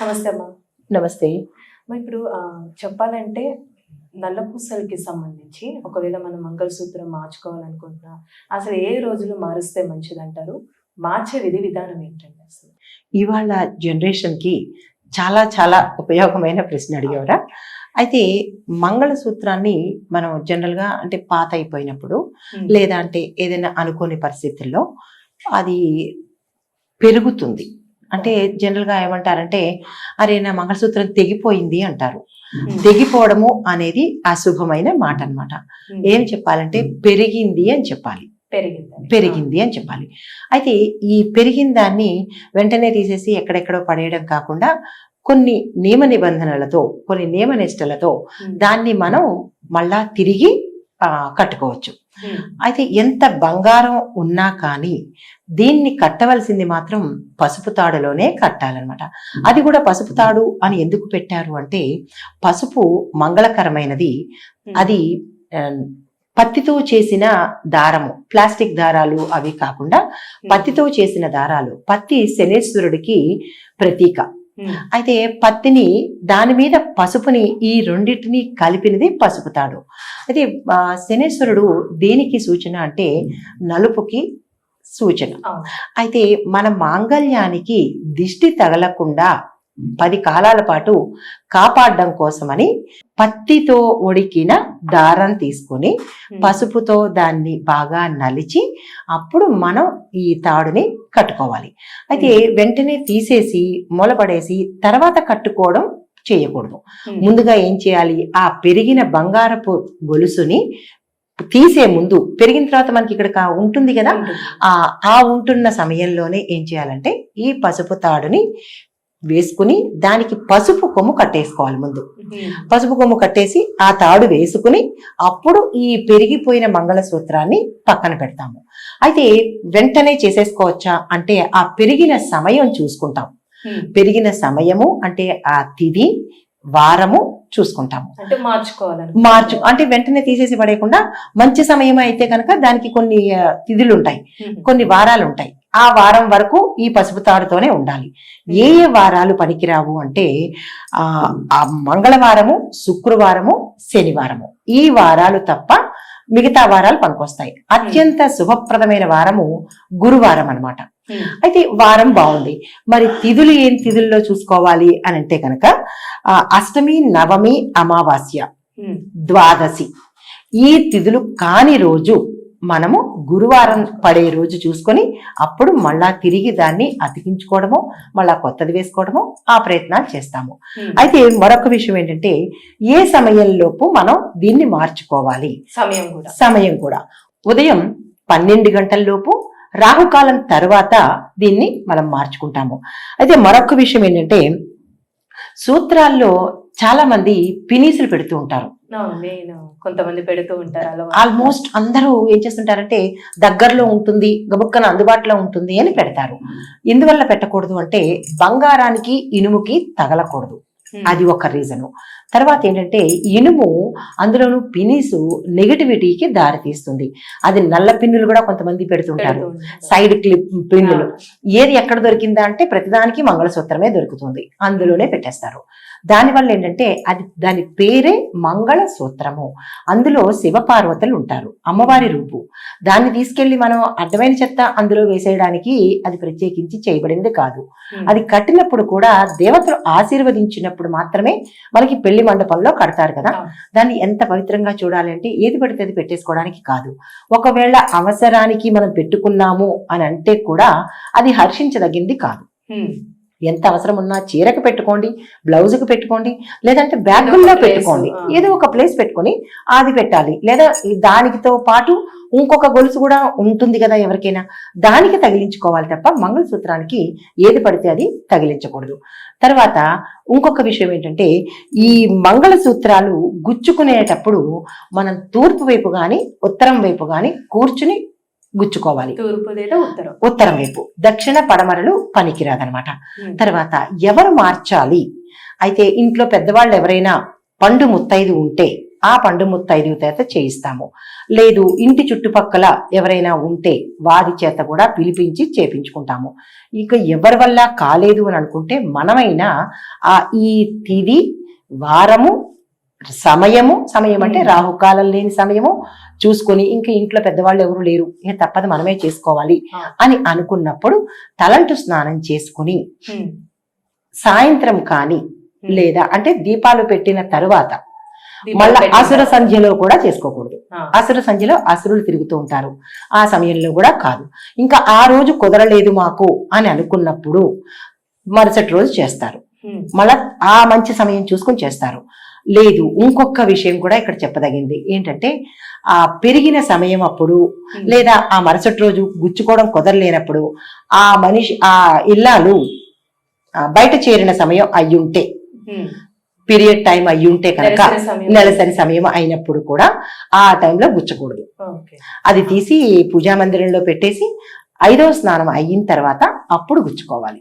నమస్తే అమ్మా. నమస్తే. ఇప్పుడు చెప్పాలంటే నల్లపూసలకి సంబంధించి ఒకవేళ మనం మంగళసూత్రం మార్చుకోవాలనుకుంటున్నా అసలు ఏ రోజులు మారుస్తే మంచిది అంటారు మార్చే విధి విధానం ఏంటండి అసలు? ఇవాళ జనరేషన్కి చాలా చాలా ఉపయోగమైన ప్రశ్న అడిగేవరా? అయితే మంగళసూత్రాన్ని మనం జనరల్గా అంటే పాత అయిపోయినప్పుడు. లేదా అంటే ఏదైనా అనుకోని పరిస్థితుల్లో అది పెరుగుతుంది. అంటే జనరల్గా ఏమంటారంటే అరే నా మంగళసూత్రం తెగిపోయింది అంటారు. తెగిపోవడము అనేది అశుభమైన మాట అన్నమాట ఉమ్. ఏం చెప్పాలంటే పెరిగింది అని చెప్పాలి పెరిగింది పెరిగింది అని చెప్పాలి అయితే ఈ పెరిగిన దాన్ని వెంటనే తీసేసి ఎక్కడెక్కడో పడేయడం కాకుండా కొన్ని నియమ నిబంధనలతో కొన్ని నియమ నిష్టలతో. దాన్ని మనం మళ్ళా తిరిగి కట్టుకోవచ్చు. అయితే ఎంత బంగారం ఉన్నా కానీ దీన్ని కట్టవలసింది మాత్రం పసుపు తాడులోనే కట్టాలన్నమాట అది కూడా పసుపు తాడు అని ఎందుకు పెట్టారు అంటే పసుపు మంగళకరమైనది. అది పత్తితో చేసిన దారము ప్లాస్టిక్ దారాలు అవి కాకుండా పత్తితో చేసిన దారాలు పత్తి శనేశ్వరుడికి ప్రతీక. అయితే పత్తిని దాని మీద పసుపుని ఈ రెండింటిని కలిపినది పసుపు తాడు. అయితే శనేశ్వరుడు దేనికి సూచన అంటే నలుపుకి సూచన. అయితే మన మాంగళ్యానికి దిష్టి తగలకుండా పది కాలాల పాటు కాపాడడం కోసమని పత్తితో ఒడికిన దారం తీసుకొని. పసుపుతో దాన్ని బాగా నలిచి అప్పుడు మనం ఈ తాడుని కట్టుకోవాలి. అయితే వెంటనే తీసేసి మూలపడేసి తర్వాత కట్టుకోవడం చేయకూడదు. ముందుగా ఏం చేయాలి? ఆ పెరిగిన బంగారపు గొలుసుని తీసే ముందు పెరిగిన తర్వాత మనకి ఇక్కడ ఉంటుంది కదా? ఆ ఉంటున్న సమయంలోనే ఏం చేయాలంటే ఈ పసుపు తాడుని వేసుకుని దానికి పసుపు కొమ్ము కట్టేసుకోవాలి ముందు. పసుపు కొమ్ము కట్టేసి ఆ తాడు వేసుకుని అప్పుడు ఈ పెరిగిపోయిన మంగళసూత్రాన్ని పక్కన పెడతాము. అయితే వెంటనే చేసేసుకోవచ్చా అంటే ఆ పెరిగిన సమయం చూసుకుంటాం. పెరిగిన సమయము అంటే ఆ తిథి వారము చూసుకుంటాము. అంటే మార్చుకోవాలని మార్చు అంటే వెంటనే తీసేసి పడేయకుండా మంచి సమయం అయితే కనుక దానికి కొన్ని తిథులు ఉంటాయి. కొన్ని వారాలు ఉంటాయి ఆ వారం వరకు ఈ పసుపు తాడుతోనే ఉండాలి. ఏ ఏ వారాలు పనికిరావు అంటే ఆ మంగళవారము శుక్రవారము శనివారము. ఈ వారాలు తప్ప మిగతా వారాలు పనికొస్తాయి. అత్యంత శుభప్రదమైన వారము గురువారం అన్నమాట. ఉమ్. అయితే వారం బాగుంది. మరి తిథులు ఏం తిథుల్లో చూసుకోవాలి అని అంటే కనుక ఆ, అష్టమి నవమి అమావాస్య. ద్వాదశి. ఈ తిథులు కాని రోజు మనము గురువారం పడే రోజు చూసుకొని అప్పుడు మళ్ళా తిరిగి దాన్ని అతికించుకోవడము మళ్ళా కొత్తది వేసుకోవడము ఆ ప్రయత్నాలు చేస్తాము. అయితే మరొక విషయం ఏంటంటే ఏ సమయంలోపు మనం దీన్ని మార్చుకోవాలి? సమయం కూడా. సమయం కూడా. ఉదయం పన్నెండు గంటల లోపు రాహుకాలం తర్వాత దీన్ని మనం మార్చుకుంటాము. అయితే మరొక విషయం ఏంటంటే సూత్రాల్లో చాలా మంది పినీసులు పెడుతూ ఉంటారు. నేను కొంతమంది పెడుతూ ఉంటారు ఆల్మోస్ట్ అందరూ ఏం చేస్తుంటారంటే దగ్గరలో ఉంటుంది గబుక్కన అందుబాటులో ఉంటుంది అని పెడతారు. ఎందువల్ల పెట్టకూడదు అంటే బంగారానికి ఇనుముకి తగలకూడదు. ఉమ్. అది ఒక రీజను తర్వాత ఏంటంటే ఇనుము అందులోను పినీసు నెగిటివిటీకి దారి తీస్తుంది అది నల్ల పిన్నులు కూడా కొంతమంది పెడుతుంటారు. సైడ్ క్లిప్ పిన్నులు. ఏది ఎక్కడ దొరికిందా అంటే ప్రతిదానికి మంగళసూత్రమే దొరుకుతుంది. అందులోనే పెట్టేస్తారు. దానివల్ల ఏంటంటే అది దాని పేరే మంగళసూత్రము. అందులో శివపార్వతులు ఉంటారు. అమ్మవారి రూపు. దాన్ని తీసుకెళ్ళి మనం అడ్డమైన చెత్త అందులో వేసేయడానికి అది ప్రత్యేకించి చేయబడింది కాదు. అది కట్టినప్పుడు కూడా దేవతలు ఆశీర్వదించినప్పుడు మాత్రమే మనకి పెళ్ళి మండపంలో కడతారు కదా. దాన్ని ఎంత పవిత్రంగా చూడాలి అంటే ఏది పడితే అది పెట్టేసుకోవడానికి కాదు ఒకవేళ అవసరానికి మనం పెట్టుకున్నాము అని అంటే కూడా అది హర్షించదగింది కాదు. ఎంత అవసరం ఉన్నా చీరకు పెట్టుకోండి బ్లౌజ్కి పెట్టుకోండి లేదంటే బ్యాగుల్లో పెట్టుకోండి. ఏదో ఒక ప్లేస్ పెట్టుకొని అది పెట్టాలి. లేదా దానితో పాటు ఇంకొక గొలుసు కూడా ఉంటుంది కదా ఎవరికైనా. దానికి తగిలించుకోవాలి తప్ప మంగళసూత్రానికి ఏది పడితే అది తగిలించకూడదు. తర్వాత ఇంకొక విషయం ఏంటంటే ఈ మంగళసూత్రాలు గుచ్చుకునేటప్పుడు మనం తూర్పు వైపు గాని ఉత్తరం వైపు గాని కూర్చుని గుచ్చుకోవాలి. తూర్పు లేదా ఉత్తరం? ఉత్తరం వైపు. దక్షిణ పడమరలు పనికిరాదనమాట. తర్వాత ఎవరు మార్చాలి? అయితే ఇంట్లో పెద్దవాళ్ళు ఎవరైనా పండు ముత్తైదు ఉంటే ఆ పండు ముత్తైదు చేత చేయిస్తాము. లేదు ఇంటి చుట్టుపక్కల ఎవరైనా ఉంటే వారి చేత కూడా పిలిపించి చేపించుకుంటాము. ఇక ఎవరి వల్ల కాలేదు అని అనుకుంటే మనమైనా ఆ ఈ తిది వారము సమయము సమయం అంటే. రాహుకాలం లేని సమయము చూసుకొని ఇంకా ఇంట్లో పెద్దవాళ్ళు ఎవరు లేరు. ఇక తప్పదు మనమే చేసుకోవాలి. అని అనుకున్నప్పుడు తలంటు స్నానం చేసుకుని సాయంత్రం కానీ. లేదా అంటే దీపాలు పెట్టిన తరువాత మళ్ళా అసుర. సంధ్యలో కూడా చేసుకోకూడదు. అసుర సంధ్యలో అసురులు తిరుగుతూ ఉంటారు. ఆ సమయంలో కూడా కాదు. ఇంకా ఆ రోజు కుదరలేదు మాకు అని అనుకున్నప్పుడు మరుసటి రోజు చేస్తారు. మళ్ళా ఆ మంచి సమయం చూసుకొని చేస్తారు. లేదు ఇంకొక విషయం కూడా ఇక్కడ చెప్పదగింది. ఏంటంటే ఆ పెరిగిన సమయం అప్పుడు. లేదా ఆ మరుసటి రోజు గుచ్చుకోవడం కుదరలేనప్పుడు ఆ మనిషి ఆ ఇల్లాలు బయట చేరిన సమయం అయ్యుంటే. పీరియడ్ టైం అయ్యుంటే కనుక నెలసరి సమయం. అయినప్పుడు కూడా ఆ టైంలో గుచ్చకూడదు అది తీసి పూజా మందిరంలో పెట్టేసి ఐదవ స్నానం అయిన తర్వాత అప్పుడు గుచ్చుకోవాలి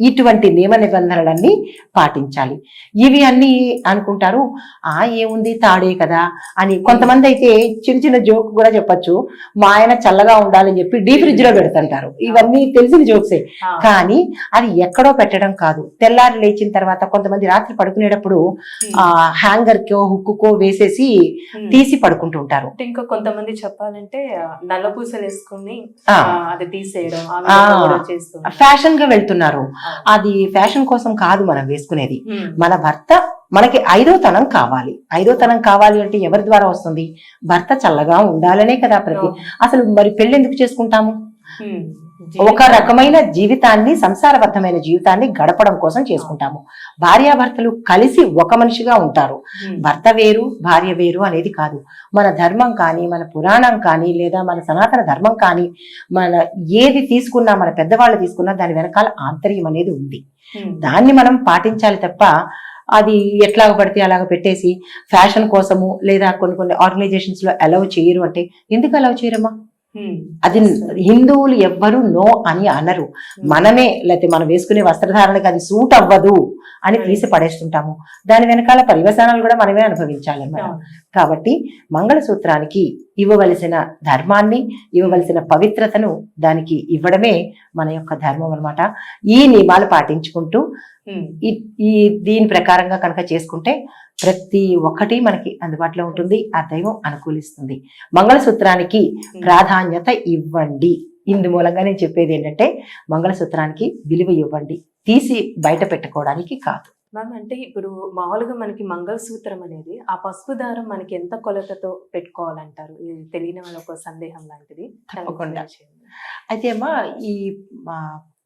ఇటువంటి నియమ నిబంధనలన్నీ పాటించాలి. ఇవి అన్ని అనుకుంటారు ఆ ఏముంది తాడే కదా అని. కొంతమంది అయితే చిన్న చిన్న జోక్ కూడా చెప్పొచ్చు. మా ఆయన చల్లగా ఉండాలని చెప్పి డీ ఫ్రిడ్జ్లో పెడుతుంటారు. ఇవన్నీ తెలిసిన జోక్సే. కానీ అది ఎక్కడో పెట్టడం కాదు. తెల్లారి లేచిన తర్వాత కొంతమంది రాత్రి పడుకునేటప్పుడు ఆ హ్యాంగర్ కో హుక్కుకో వేసేసి. తీసి పడుకుంటూ ఉంటారు. ఇంకా కొంతమంది చెప్పాలంటే ఆ, నల్ల పూసలు వేసుకుని అది తీసేయడం. ఫ్యాషన్గా వెళ్తున్నారు. ఆ. అది ఫ్యాషన్ కోసం కాదు మనం వేసుకునేది. మన భర్త మనకి ఐదో తనం కావాలి. ఐదో తనం కావాలి అంటే ఎవరి ద్వారా వస్తుంది? భర్త చల్లగా ఉండాలనే కదా ప్రతి అసలు మరి పెళ్ళి ఎందుకు చేసుకుంటాము ఒక రకమైన జీవితాన్ని సంసారబద్ధమైన జీవితాన్ని గడపడం కోసం చేసుకుంటాము. భార్యాభర్తలు కలిసి ఒక మనిషిగా ఉంటారు. ఉమ్, భర్త వేరు భార్య వేరు అనేది కాదు. మన ధర్మం కానీ మన పురాణం కానీ లేదా మన సనాతన ధర్మం కానీ మన ఏది తీసుకున్నా మన పెద్దవాళ్ళు తీసుకున్నా దాని వెనకాల ఆంతర్యం అనేది ఉంది. ఉమ్, దాన్ని మనం పాటించాలి తప్ప అది ఎట్లాగ పడితే అలాగ పెట్టేసి ఫ్యాషన్ కోసము లేదా కొన్ని కొన్ని ఆర్గనైజేషన్స్లో అలౌ చేయరు అంటే ఎందుకు అలౌ చేయరమ్మా? అది హిందువులు ఎవ్వరు నో అని అనరు. మనమే లేకపోతే మనం వేసుకునే వస్త్రధారణకి అది సూట్ అవ్వదు అని తీసి పడేస్తుంటాము. దాని వెనకాల పర్యవసానాలు కూడా మనమే అనుభవించాలి మనం అవును. కాబట్టి మంగళసూత్రానికి ఇవ్వవలసిన ధర్మాన్ని ఇవ్వవలసిన పవిత్రతను దానికి ఇవ్వడమే మన యొక్క ధర్మం అన్నమాట. ఈ నియమాలు పాటించుకుంటూ ఈ దీని ప్రకారంగా కనుక చేసుకుంటే ప్రతి ఒక్కటి మనకి అందుబాటులో ఉంటుంది ఆ దైవం అనుకూలిస్తుంది. మంగళసూత్రానికి ప్రాధాన్యత ఇవ్వండి. ఇందు మూలంగా నేను చెప్పేది ఏంటంటే మంగళసూత్రానికి విలువ ఇవ్వండి. తీసి బయట పెట్టుకోవడానికి కాదు. మ్యామ్ అంటే ఇప్పుడు మామూలుగా మనకి మంగళసూత్రం అనేది ఆ పసుపు దారం మనకి ఎంత కొలతతో పెట్టుకోవాలంటారు? ఇది తెలియని వాళ్ళ ఒక సందేహం లాంటిది. తప్పకుండా. అయితే అమ్మా ఈ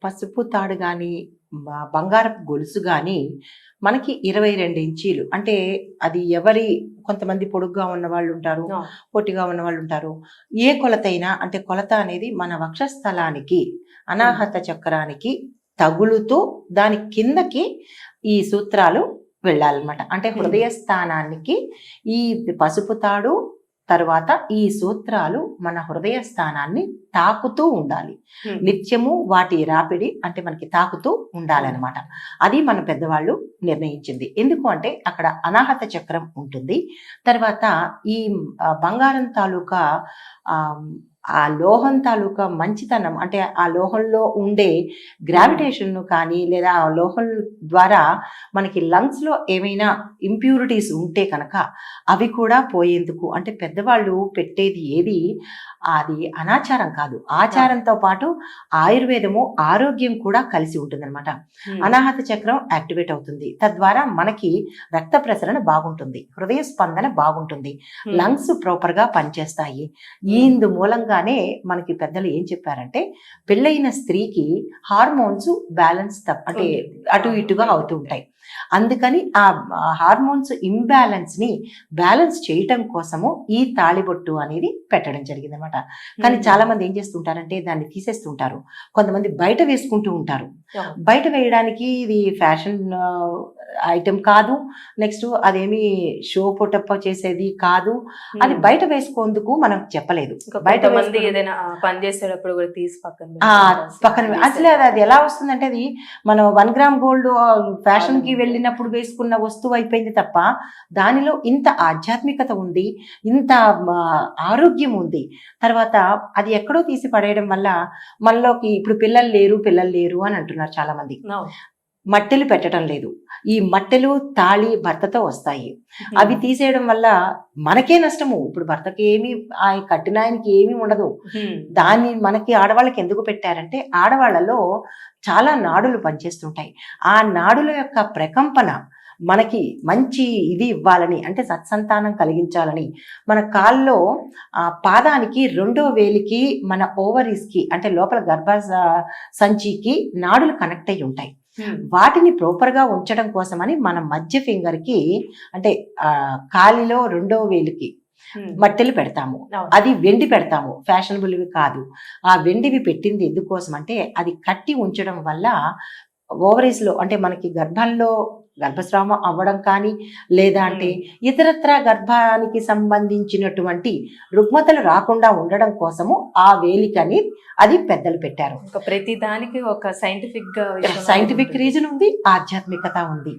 పసుపు తాడు కానీ బంగారపు గొలుసు కానీ మనకి ఇరవై రెండు ఇంచీలు. అంటే అది ఎవరి కొంతమంది పొడుగ్గా ఉన్న వాళ్ళు ఉంటారు పొట్టిగా ఉన్న వాళ్ళు ఉంటారు. ఏ కొలతైనా అంటే కొలత అనేది మన వక్షస్థలానికి అనాహత చక్రానికి తగులుతూ దాని కిందకి ఈ సూత్రాలు వెళ్ళాలన్నమాట. అంటే. హృదయ స్థానానికి ఈ పసుపు తాడు తర్వాత ఈ సూత్రాలు మన హృదయ స్థానాన్ని తాకుతూ ఉండాలి. నిత్యము వాటి రాపిడి అంటే మనకి తాకుతూ ఉండాలన్నమాట. అది మన పెద్దవాళ్ళు నిర్ణయించింది. ఎందుకు అంటే అక్కడ అనాహత చక్రం ఉంటుంది. తర్వాత ఈ బంగారం తాలూకా ఆ, లోహం తాలూకా మంచితనం అంటే ఆ లోహంలో ఉండే గ్రావిటేషన్ కానీ లేదా ఆ లోహం ద్వారా మనకి లంగ్స్లో ఏమైనా ఇంప్యూరిటీస్ ఉంటే కనుక అవి కూడా పోయేందుకు అంటే పెద్దవాళ్ళు పెట్టేది ఏది అది అనాచారం కాదు. ఆచారంతో పాటు ఆయుర్వేదము ఆరోగ్యం కూడా కలిసి ఉంటుందన్నమాట. ఉమ్, అనాహత చక్రం యాక్టివేట్ అవుతుంది. తద్వారా మనకి రక్త ప్రసరణ బాగుంటుంది. హృదయ స్పందన బాగుంటుంది. లంగ్స్ ప్రాపర్గా పనిచేస్తాయి ఇందు మూలంగానే మనకి పెద్దలు ఏం చెప్పారంటే పెళ్ళైన స్త్రీకి హార్మోన్స్ బ్యాలెన్స్ తప్ప అంటే. అటు ఇటుగా అవుతూ ఉంటాయి అందుకని ఆ హార్మోన్స్ ఇంబ్యాలెన్స్ని బ్యాలెన్స్ చేయటం కోసము ఈ తాళిబొట్టు అనేది పెట్టడం జరిగింది అనమాట కానీ ఉమ్, చాలా మంది ఏం చేస్తుంటారంటే దాన్ని తీసేస్తుంటారు. కొంతమంది బయట వేసుకుంటూ ఉంటారు. బయట వేయడానికి ఇది ఫ్యాషన్ ఐటెం కాదు. నెక్స్ట్ అదేమి షో పుటప్ప చేసేది కాదు. అది. బయట వేసుకోందుకు మనం చెప్పలేదు. బయట వేసుకున్న- ఏదైనా పని చేసేటప్పుడు కూడా తీసి పక్కన. పక్కన అసలు అది అది ఎలా వస్తుందంటే అది మనం వన్ గ్రామ్ గోల్డ్ ఫ్యాషన్కి. వెళ్ళినప్పుడు వేసుకున్న వస్తువు అయిపోయింది తప్ప దానిలో ఇంత ఆధ్యాత్మికత ఉంది ఇంత ఆరోగ్యం ఉంది. తర్వాత అది ఎక్కడో తీసి పడేయడం వల్ల మనలోకి ఇప్పుడు పిల్లలు లేరు పిల్లలు లేరు అని అంటున్నారు చాలా మంది మట్టెలు పెట్టడం లేదు. ఈ మట్టెలు తాళి భర్తతో వస్తాయి. అవి తీసేయడం వల్ల మనకే నష్టము. ఇప్పుడు భర్తకి ఏమి ఆ కట్టిన ఆయనకి ఏమీ ఉండదు. దాన్ని మనకి ఆడవాళ్ళకి ఎందుకు పెట్టారంటే ఆడవాళ్ళలో చాలా నాడులు పనిచేస్తుంటాయి. ఆ నాడుల యొక్క ప్రకంపన మనకి మంచి ఇది ఇవ్వాలని అంటే సత్సంతానం కలిగించాలని మన కాల్లో ఆ పాదానికి రెండో వేలికి మన ఓవరీస్కి అంటే లోపల గర్భ సంచికి నాడులు కనెక్ట్ అయి ఉంటాయి. వాటిని ప్రాపర్గా ఉంచడం కోసమని మన మధ్య ఫింగర్కి అంటే కాలిలో రెండో వేలికి ఉమ్. మట్టెలు పెడతాము. అది వెండి పెడతాము ఫ్యాషనబుల్వి కాదు ఆ వెండివి పెట్టింది ఎందుకోసం అంటే అది కట్టి ఉంచడం వల్ల ఓవరీస్లో అంటే మనకి గర్భంలో గర్భస్రావం అవ్వడం కానీ లేదా అంటే ఇతరత్ర గర్భానికి సంబంధించినటువంటి రుగ్మతలు రాకుండా ఉండడం కోసము ఆ వేలికని అది పెద్దలు పెట్టారు ప్రతి దానికి ఒక సైంటిఫిక్ సైంటిఫిక్. రీజన్ ఉంది ఆధ్యాత్మికత ఉంది.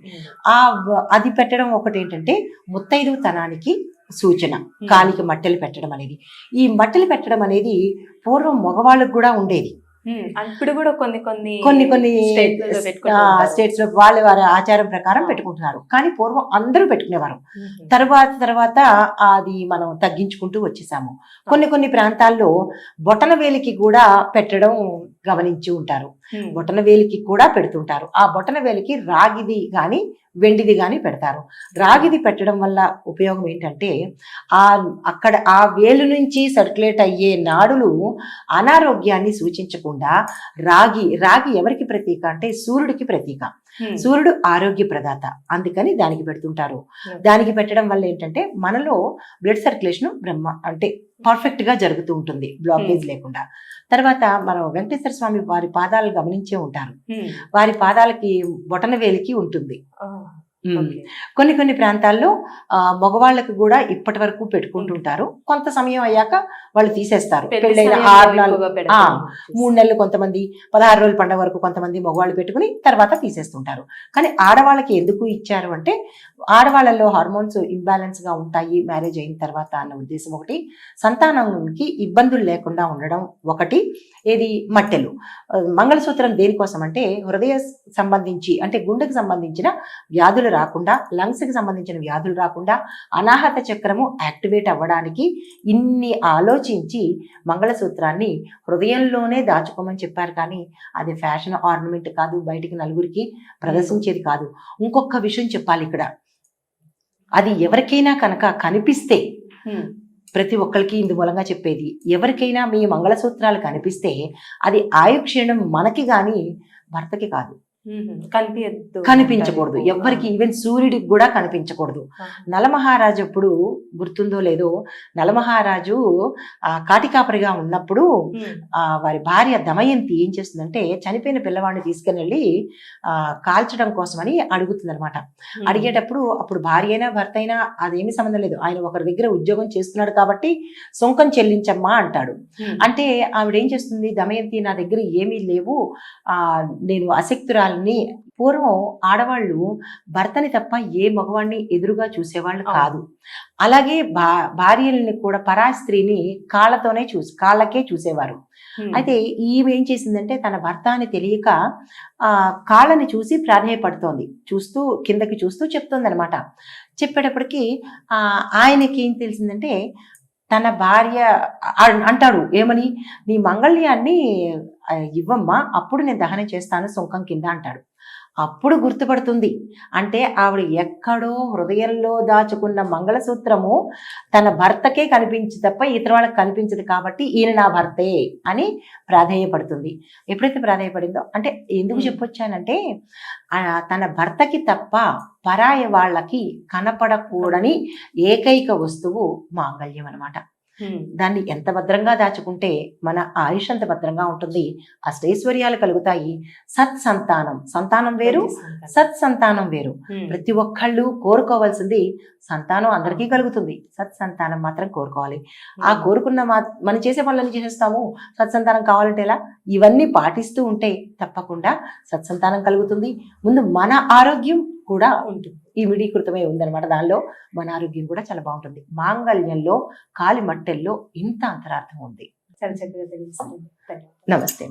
ఆ అది పెట్టడం ఒకటి ఏంటంటే ముత్తైదుతనానికి సూచన కాలికి మట్టెలు పెట్టడం అనేది ఈ మట్టెలు పెట్టడం అనేది పూర్వం మగవాళ్ళకు కూడా ఉండేది. ఇప్పుడు కూడా కొన్ని కొన్ని కొన్ని కొన్ని. స్టేట్స్లో వాళ్ళ వారి ఆచారం ప్రకారం. పెట్టుకుంటున్నారు కానీ పూర్వం అందరూ పెట్టుకునేవారు. తర్వాత తర్వాత అది మనం తగ్గించుకుంటూ వచ్చేసాము కొన్ని కొన్ని ప్రాంతాల్లో బొటన వేలికి కూడా పెట్టడం గమనించి ఉంటారు. బొటన వేలికి కూడా పెడుతుంటారు. ఆ బొటన వేలికి రాగిది కానీ వెండిది కానీ పెడతారు. రాగిది పెట్టడం వల్ల ఉపయోగం ఏంటంటే ఆ అక్కడ ఆ వేలు నుంచి సర్క్యులేట్ అయ్యే నాడులు అనారోగ్యాన్ని సూచించకుండా రాగి రాగి ఎవరికి ప్రతీక అంటే సూర్యుడికి ప్రతీక. సూర్యుడు ఆరోగ్య ప్రదాత. అందుకని దానికి పెడుతుంటారు. దానికి పెట్టడం వల్ల ఏంటంటే మనలో బ్లడ్ సర్క్యులేషన్ బ్రహ్మ అంటే పర్ఫెక్ట్గా జరుగుతూ ఉంటుంది. బ్లాకేజ్ లేకుండా. తర్వాత మనం వెంకటేశ్వర స్వామి వారి పాదాలు గమనించే ఉంటారు. వారి పాదాలకి బొటన వేలికి ఉంటుంది. కొన్ని కొన్ని ప్రాంతాల్లో ఆ, మగవాళ్ళకి కూడా ఇప్పటి వరకు పెట్టుకుంటుంటారు. కొంత సమయం అయ్యాక వాళ్ళు తీసేస్తారు. పెళ్ళైన ఆరు నెలలు. మూడు నెలలు కొంతమంది పదహారు రోజుల పండుగ వరకు కొంతమంది మగవాళ్ళు పెట్టుకుని తర్వాత తీసేస్తుంటారు. కానీ ఆడవాళ్ళకి ఎందుకు ఇచ్చారు అంటే ఆడవాళ్ళలో హార్మోన్స్ ఇంబ్యాలెన్స్గా ఉంటాయి మ్యారేజ్ అయిన తర్వాత అన్న ఉద్దేశం ఒకటి. సంతానానికి ఇబ్బందులు లేకుండా ఉండడం ఒకటి. ఏది? మట్టెలు. మంగళసూత్రం దేనికోసం అంటే హృదయ సంబంధించి అంటే గుండెకు సంబంధించిన వ్యాధులు రాకుండా లంగ్స్కి సంబంధించిన వ్యాధులు రాకుండా అనాహత చక్రము యాక్టివేట్ అవ్వడానికి ఇన్ని ఆలోచించి మంగళసూత్రాన్ని హృదయంలోనే దాచుకోమని చెప్పారు. కానీ అది ఫ్యాషన్ ఆర్నమెంట్ కాదు బయటికి నలుగురికి ప్రదర్శించేది కాదు. ఇంకొక విషయం చెప్పాలి ఇక్కడ. అది ఎవరికైనా కనుక కనిపిస్తే. ప్రతి ఒక్కరికి ఇందు మూలంగా చెప్పేది ఎవరికైనా మీ మంగళసూత్రాలు కనిపిస్తే అది ఆయుక్షీణం మనకి గాని భర్తకి కాదు. ఉమ్. కనిపించద్దు కనిపించకూడదు. ఎవ్వరికి ఈవెన్ సూర్యుడికి కూడా కనిపించకూడదు. నలమహారాజు అప్పుడు గుర్తుందో లేదో నలమహారాజు ఆ కాటికాపరిగా ఉన్నప్పుడు. ఆ వారి భార్య దమయంతి ఏం చేస్తుందంటే చనిపోయిన పిల్లవాడిని తీసుకుని వెళ్ళి ఆ కాల్చడం కోసమని అడుగుతుందన్నమాట ఉమ్. అడిగేటప్పుడు అప్పుడు భార్య అయినా భర్త అయినా అదేమీ సంబంధం లేదు ఆయన ఒకరి దగ్గర ఉద్యోగం చేస్తున్నాడు కాబట్టి సొంకం చెల్లించమ్మా అంటాడు. అంటే ఆవిడ ఏం చేస్తుంది దమయంతి నా దగ్గర ఏమీ లేవు ఆ నేను అశక్తురాలని పూర్వం ఆడవాళ్ళు భర్తని తప్ప ఏ మగవాడిని ఎదురుగా చూసేవాళ్ళు. కాదు. అలాగే భా భార్యల్ని కూడా పరాయి స్త్రీని కాళ్ళతోనే చూసి కాళ్ళకే చూసేవారు. అయితే ఈమె ఏం చేసిందంటే తన భర్త అని తెలియక ఆ కాళ్ళని చూసి ప్రాధేయపడుతోంది చూస్తూ కిందకి చూస్తూ చెప్తోంది అనమాట చెప్పేటప్పటికి ఆ ఆయనకి ఏం తెలిసిందంటే తన భార్య అంటాడు ఏమని? నీ మంగళ్యాన్ని ఇవ్వమ్మా అప్పుడు నేను దహనం చేస్తాను సుంకం కింద అంటాడు. అప్పుడు గుర్తుపడుతుంది. అంటే ఆవిడ ఎక్కడో హృదయంలో దాచుకున్న మంగళసూత్రము తన భర్తకే కనిపించి తప్ప ఇతర వాళ్ళకి కనిపించదు కాబట్టి ఈయన నా భర్తే అని ప్రాధేయపడుతుంది. ఎప్పుడైతే ప్రాధేయపడిందో? అంటే ఎందుకు. చెప్పొచ్చానంటే తన భర్తకి తప్ప పరాయ వాళ్ళకి కనపడకూడని ఏకైక వస్తువు మాంగళ్యం అన్నమాట. హ్మ్. దాన్ని ఎంత భద్రంగా దాచుకుంటే మన ఆయుష్ అంత భద్రంగా ఉంటుంది. అష్టైశ్వర్యాలు కలుగుతాయి. సత్ సంతానం సంతానం వేరు సత్ సంతానం వేరు. ప్రతి ఒక్కళ్ళు కోరుకోవాల్సింది సంతానం అందరికీ కలుగుతుంది. సత్ సంతానం మాత్రం కోరుకోవాలి. ఆ కోరుకున్న మా మనం చేసే పనులన్నీ చేసేస్తాము. సత్సంతానం కావాలంటే ఎలా ఇవన్నీ పాటిస్తూ ఉంటే తప్పకుండా సత్సంతానం కలుగుతుంది. ముందు మన ఆరోగ్యం కూడా ఉంటుంది. ఇమిడీకృతమై ఉందన్నమాట. దానిలో మన ఆరోగ్యం కూడా చాలా బాగుంటుంది. మాంగళ్యంలో కాలి మట్టెల్లో ఇంత అంతరార్థం ఉంది. చాలా చక్కగా ధన్యవాదాలు. నమస్తే.